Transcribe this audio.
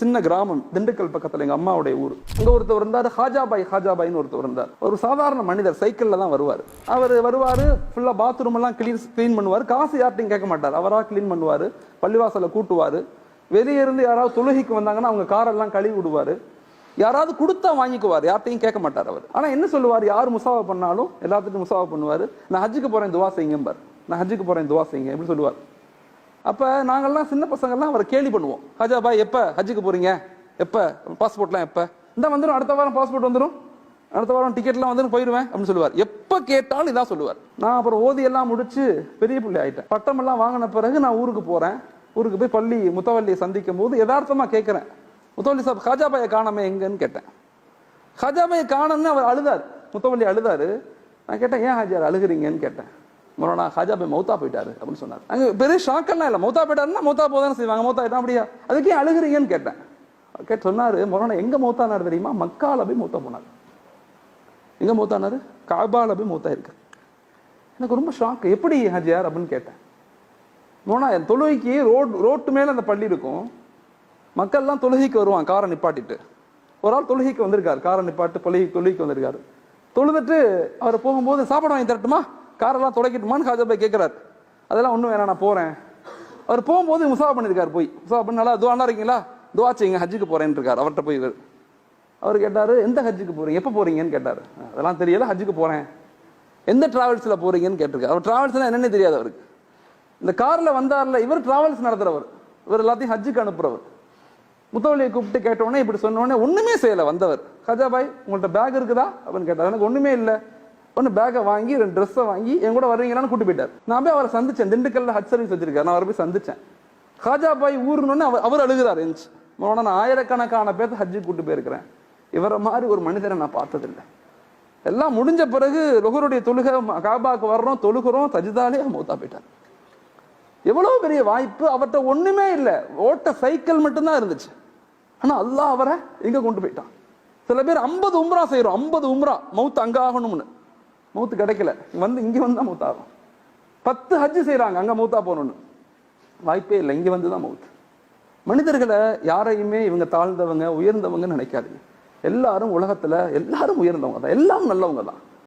சின்ன கிராமம் திண்டுக்கல் பக்கத்துல எங்க அம்மாவுடைய ஊர். அங்க ஒருத்தர் இருந்தார் ஹாஜாபாய் ஹாஜாபாய்னு ஒருத்தர் இருந்தார். ஒரு சாதாரண மனிதர் சைக்கிள்ல தான் வருவார். அவர் வருவாரு ஃபுல்லா பாத்ரூம் எல்லாம் கிளீன் க்ளீன் பண்ணுவார். காசு யார்ட்டையும் கேட்க மாட்டார். அவராக க்ளீன் பண்ணுவாரு பள்ளிவாசல கூட்டுவாரு. வெளியே இருந்து யாராவது தொழுகைக்கு வந்தாங்கன்னா அவங்க காரெல்லாம் கழுவி விடுவாரு. யாராவது கொடுத்தா வாங்கிக்குவார். யார்ட்டையும் கேட்க மாட்டார் அவர். ஆனா என்ன சொல்லுவார்? யார் முசாவா பண்ணாலும் எல்லாத்துக்கும் முசாவா பண்ணுவார். நான் ஹஜ்ஜுக்கு போறேன் துவா செய்யுங்கம்பார். நான் ஹஜ்ஜுக்கு போறேன் துவா செய்யுங்க எப்படி சொல்லுவார். அப்போ நாங்கள்லாம் சின்ன பசங்கள்லாம் அவரை கேலி பண்ணுவோம். ஹஜா பாய் எப்போ ஹஜ்ஜுக்கு போகிறீங்க எப்போ? பாஸ்போர்ட்லாம் எப்போ? இந்த வந்துடும் அடுத்த வாரம் பாஸ்போர்ட் வந்துடும் அடுத்த வாரம் டிக்கெட்லாம் வந்து போயிடுவேன் அப்படின்னு சொல்லுவார். எப்போ கேட்டாலும் இதான் சொல்லுவார். நான் அப்புறம் ஓதி எல்லாம் முடிச்சு பெரிய பிள்ளை ஆயிட்டேன். பட்டமெல்லாம் வாங்கின பிறகு நான் ஊருக்கு போகிறேன் ஊருக்கு போய் பள்ளி முத்தவள்ளியை சந்திக்கும் போது யதார்த்தமாக கேட்குறேன் முத்தவள்ளி சாப் ஹாஜா பாயை எங்கன்னு கேட்டேன். ஹாஜாபாயை காணன்னு அவர் அழுதார். முத்தவள்ளி அழுதாரு. நான் கேட்டேன் ஏன் ஹாஜியார் அழுகுறீங்கன்னு கேட்டேன். மொரோனா ஹாஜாபாய் மௌத்தா போயிட்டாரு அப்படின்னு சொன்னார். அங்கே பெரிய ஷாக்கெல்லாம் இல்லை. மௌத்தா போயிட்டாருன்னா மௌத்தா போதானே செய்வாங்க. மௌத்தா ஆயிட்டா அப்படியா? அதுக்கே அழுகிறீங்கன்னு கேட்டேன். கேட்டு சொன்னார் மொரானா எங்கே மௌத்தானார் தெரியுமா? மக்கால போய் மௌத்தா போனார். எங்கே மௌத்தானாரு காபால போய் மௌத்தா இருக்கு. எனக்கு ரொம்ப ஷாக் எப்படி ஹாஜியார் அப்படின்னு கேட்டேன். மோனா என் தொழுகைக்கு ரோட் ரோட்டு மேலே அந்த பள்ளி இருக்கும். மக்கள்லாம் தொழுகைக்கு வருவான் காரை நிப்பாட்டிட்டு. ஒரு ஆள் தொழுகைக்கு வந்திருக்காரு. காரை நிப்பாட்டு பள்ளி தொழுகைக்கு வந்திருக்காரு. தொழுதுட்டு அவர் போகும்போது சாப்பாடு வாங்கி தரட்டுமா? காரெல்லாம் துடைக்கட்டுமான்னு ஹாஜாபாய் கேட்குறாரு அதெல்லாம் ஒன்றும் வேணாம் நான் போகிறேன் அவர் போகும்போது முசாஃபா பண்ணியிருக்காரு போய். முசாஃபா பண்ணி நல்லா துவா இருக்கீங்களா? துவா செய்யுங்க ஹஜ்ஜுக்கு போகிறேன்னு இருக்கார் அவர்கிட்ட போய் இவர். அவர் கேட்டார் எந்த ஹஜ்ஜுக்கு போகிறீங்க எப்போ போகிறீங்கன்னு கேட்டார். அதெல்லாம் தெரியல ஹஜ்ஜுக்கு போகிறேன் எந்த ட்ராவல்ஸில் போகிறீங்கன்னு கேட்டிருக்காரு. அவர் ட்ராவல்ஸ்னால் என்னென்னு தெரியாது அவருக்கு. இந்த காரில் வந்தார்ல இவர் டிராவல்ஸ் நடத்துகிறவர் இவர் எல்லாத்தையும் ஹஜ்ஜுக்கு அனுப்புகிறவர் முத்தவழியை கூப்பிட்டு கேட்டோடனே இப்படி சொன்னோடனே ஒன்றுமே செய்யலை வந்தவர். வந்தவர் ஹஜாபாய் உங்கள்கிட்ட பேக் இருக்குதா? அப்படின்னு கேட்டார். எனக்கு ஒன்றுமே இல்லை. ஒன்று பேக்கை வாங்கி ரெண்டு ட்ரெஸ்ஸை வாங்கி என் கூட வர்றீங்களான்னு கூட்டு போயிட்டார். நான் போய் அவரை சந்திச்சேன். திண்டுக்கல்ல ஹஜ் சர்வீஸ் வச்சிருக்காரு. நான் அவரை போய் சந்திச்சேன். ஹாஜாபாய் ஊர்னு அவர் அவர் அழுகிறார் இருந்துச்சு மோனா நான் ஆயிரக்கணக்கான பேர்த்த ஹஜ்ஜுக்கு கூட்டு போயிருக்கிறேன். இவரை மாதிரி ஒரு மனிதரை நான் பார்த்ததில்லை. எல்லாம் முடிஞ்ச பிறகு லுகருடைய தொழுகை காபாக்கு வர்றோம் தொழுகிறோம் தஜிதாலே மௌத்தா போயிட்டார். எவ்வளவு பெரிய வாய்ப்பு அவர்கிட்ட ஒண்ணுமே இல்லை. ஓட்ட சைக்கிள் மட்டும்தான் இருந்துச்சு. ஆனா அல்லாஹ் அவரை எங்க கொண்டு போயிட்டான்? சில பேர் ஐம்பது உம்ரா செய்யறோம் ஐம்பது உம்ரா மவுத் அங்காகணும்னு மூத்து கிடைக்கல. வந்து இங்க வந்து தான் ஆகும். பத்து ஹஜ்ஜு செய்கிறாங்க அங்க மூத்தா போகணுன்னு வாய்ப்பே இல்லை இங்க வந்து தான் மவுத் மனிதர்களை யாரையுமே இவங்க தாழ்ந்தவங்க உயர்ந்தவங்கன்னு நினைக்காதீங்க. எல்லாரும் உலகத்துல எல்லாரும் உயர்ந்தவங்க தான். எல்லாம் நல்லவங்க தான்.